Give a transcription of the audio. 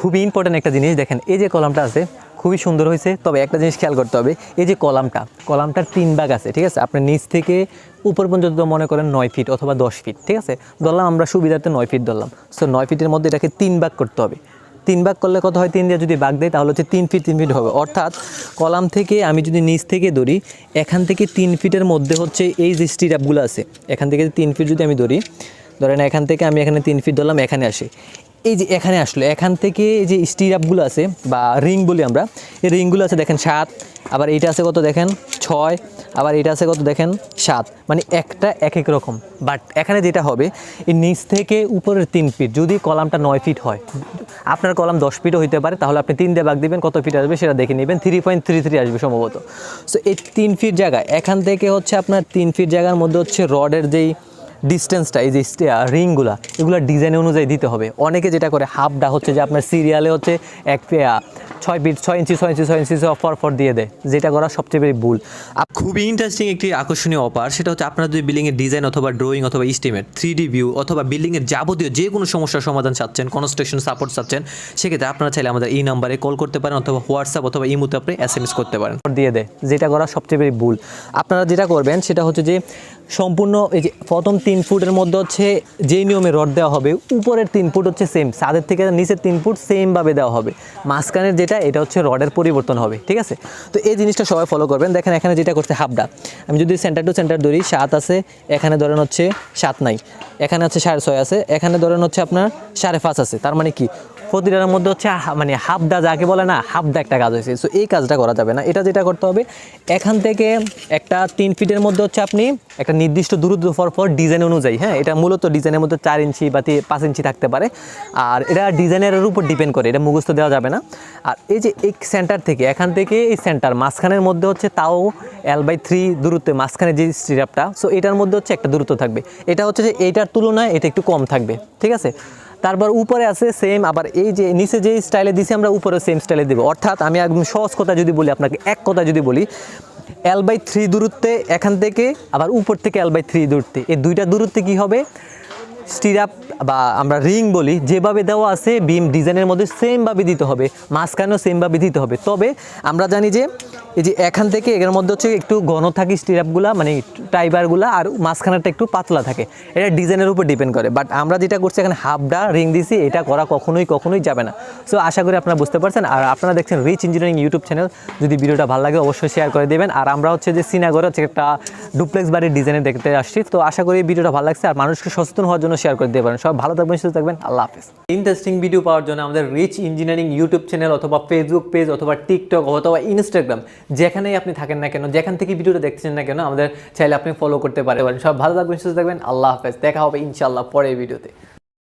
খুবই ইম্পর্টেন্ট একটা জিনিস। দেখেন, এই যে কলামটা আছে, খুবই সুন্দর হয়েছে, তবে একটা জিনিস খেয়াল করতে হবে, এই যে কলামটা, কলামটার তিন ভাগ আছে, ঠিক আছে? আপনার নিচ থেকে উপর পর্যন্ত মনে করেন নয় ফিট অথবা দশ ফিট ঠিক আছে? ধরলাম আমরা সুবিধার্থে নয় ফিট ধরলাম। সো নয় ফিটের মধ্যে এটাকে তিন ভাগ করতে হবে। তিন ভাগ করলে কত হয়? তিন দিয়ে যদি ভাগ দেয়, তাহলে হচ্ছে তিন ফিট তিন ফিট হবে। অর্থাৎ, কলাম থেকে আমি যদি নিচ থেকে ধরি, এখান থেকে তিন ফিটের মধ্যে হচ্ছে এই যে স্টিরাপগুলো আছে, এখান থেকে তিন ফিট যদি আমি ধরি, ধরেন এখান থেকে আমি এখানে তিন ফিট ধরলাম, এখানে আসি। এই যে এখানে আসলো, এখান থেকে এই যে স্টিরাপগুলো আছে, বা রিং বলি আমরা, এই রিংগুলো আছে দেখেন সাত, আবার এইটা আছে কত দেখেন? ছয়, আবার এটা আছে কত দেখেন? সাত মানে একটা এক এক রকম। বাট এখানে যেটা হবে, এই নিচ থেকে উপরের তিন ফিট, যদি কলামটা নয় ফিট হয়, আপনার কলাম দশ ফিটও হইতে পারে, তাহলে আপনি তিন দিয়ে ভাগ দিবেন, কত ফিট আসবে সেটা দেখে নেবেন থ্রি পয়েন্ট থ্রি থ্রি আসবে সম্ভবত। সো এই তিন ফিট জায়গা, এখান থেকে হচ্ছে আপনার তিন ফিট জায়গার মধ্যে হচ্ছে রডের যেই ডিস্টেন্সটা এই যে রিংগুলা এগুলো ডিজাইন অনুযায়ী দিতে হবে। অনেকে যেটা করে হাফটা হচ্ছে যে আপনার সিরিয়ালে হচ্ছে এক ছয় ফিট ছয় ইঞ্চি ছয় ইঞ্চি ছয় ইঞ্চি ফর ফর দিয়ে দেয় যেটা করা সবচেয়ে বেশি ভুল। খুবই ইন্টারেস্টিং একটি আকর্ষণীয় অফার সেটা হচ্ছে আপনারা যদি বিল্ডিংয়ের ডিজাইন অথবা ড্রয়িং অথবা ইস্টিমেট থ্রি ডি ভিউ অথবা বিল্ডিংয়ের যাবতীয় যে কোনো সমস্যার সমাধান চাচ্ছেন কনস্ট্রাকশন সাপোর্ট চাচ্ছেন সেক্ষেত্রে আপনারা চাইলে আমাদের এই নাম্বারে কল করতে পারেন অথবা হোয়াটসঅ্যাপ অথবা ইমোতে আপনি এস এম এস করতে পারেন। দিয়ে দেয় যেটা করা সবচেয়ে বেশি ভুল। আপনারা যেটা করবেন সেটা হচ্ছে যে সম্পূর্ণ এই যে প্রথম তিন ফুটের মধ্যে হচ্ছে যেই নিয়মে রড দেওয়া হবে উপরের তিন ফুট হচ্ছে সেম ছাদের থেকে নিচের তিন ফুট সেমভাবে দেওয়া হবে। মাঝখানের যেটা এটা হচ্ছে রডের পরিবর্তন হবে, ঠিক আছে? তো এই জিনিসটা সবাই ফলো করবেন। দেখেন এখানে যেটা করছে হাফডা আমি যদি সেন্টার টু সেন্টার ধরি, সাত আছে, এখানে ধরেন হচ্ছে সাত নাই, এখানে হচ্ছে সাড়ে ছয় আছে, এখানে ধরেন হচ্ছে আপনার সাড়ে পাঁচ আছে। তার মানে কি? প্রতিটার মধ্যে হচ্ছে মানে হাফডা যাকে বলে না হাফডা একটা কাজ হয়েছে। সো এই কাজটা করা যাবে না। এটা যেটা করতে হবে, এখান থেকে একটা তিন ফিটের মধ্যে হচ্ছে আপনি একটা নির্দিষ্ট দূরত্ব ফর ডিজাইন অনুযায়ী হ্যাঁ? এটা মূলত ডিজাইনের মধ্যে চার ইঞ্চি বা পাঁচ ইঞ্চি থাকতে পারে। আর এটা ডিজাইনের উপর ডিপেন্ড করে, এটা মুখস্থ দেওয়া যাবে না। আর এই যে এই সেন্টার থেকে, এখান থেকে এই সেন্টার মাঝখানের মধ্যে হচ্ছে তাও এল বাই থ্রি দূরত্বে, মাঝখানে যে স্টিরাপটা সো এটার মধ্যে হচ্ছে একটা দূরত্ব থাকবে। এটা হচ্ছে যে এইটার তুলনায় এটা একটু কম থাকবে, ঠিক আছে? তারপর উপরে আছে সেম আবার এই যে নিচে যে স্টাইলে দিছি আমরা উপরে সেম স্টাইলে দেবো। অর্থাৎ আমি একদম সহজ কথা যদি বলি, আপনাকে এক কথা যদি বলি এল বাই থ্রি দূরত্বে এখান থেকে, আবার উপর থেকে এল বাই থ্রি দূরত্বে। এই দুইটা দূরত্বে কি হবে? স্টিরাপ বা আমরা রিং বলি, যেভাবে দেওয়া আছে বিম ডিজাইনের মধ্যে সেমভাবে দিতে হবে। মাঝখানেও সেমভাবে দিতে হবে। তবে আমরা জানি যে এই যে এখান থেকে এর মধ্যে হচ্ছে একটু ঘন থাকে স্টিরাপগুলা মানে টাইবারগুলা, আর মাঝখানেরটা একটু পাতলা থাকে। এটা ডিজাইনের উপর ডিপেন্ড করে। বাট আমরা যেটা করছি, এখানে হাফডা রিং দিছি, এটা করা কখনোই কখনোই যাবে না। সো আশা করি আপনারা বুঝতে পারছেন। আর আপনারা দেখছেন রিচ ইঞ্জিনিয়ারিং ইউটিউব চ্যানেল যদি ভিডিওটা ভালো লাগে, অবশ্যই শেয়ার করে দেবেন। আর আমরা হচ্ছে যে সিনাগরে হচ্ছে একটা ডুপ্লেক্স বাড়ির ডিজাইনে দেখতে আসছি। তো আশা করি ভিডিওটা ভালো লাগছে। আর মানুষকে সচেতন হওয়ার জন্য শেয়ার করে দিতে পারেন। সব ভালো থাকবেন, সুস্থ থাকবেন। আল্লাহ হাফিজ। ইন্টারেস্টিং ভিডিও পাওয়ার জন্য আমাদের রিচ ইঞ্জিনিয়ারিং ইউটিউব চ্যানেল অথবা ফেসবুক পেজ অথবা টিকটক অথবা ইনস্টাগ্রাম যেখানেই আপনি থাকেন না কেন, যেখান থেকে ভিডিওটা দেখছেন না কেন, আমাদের চাইলে আপনি ফলো করতে পারেন। সব ভালো থাকবেন, সুস্থ থাকবেন। আল্লাহ হাফেজ। দেখা হবে ইনশাআল্লাহ পরের ভিডিওতে।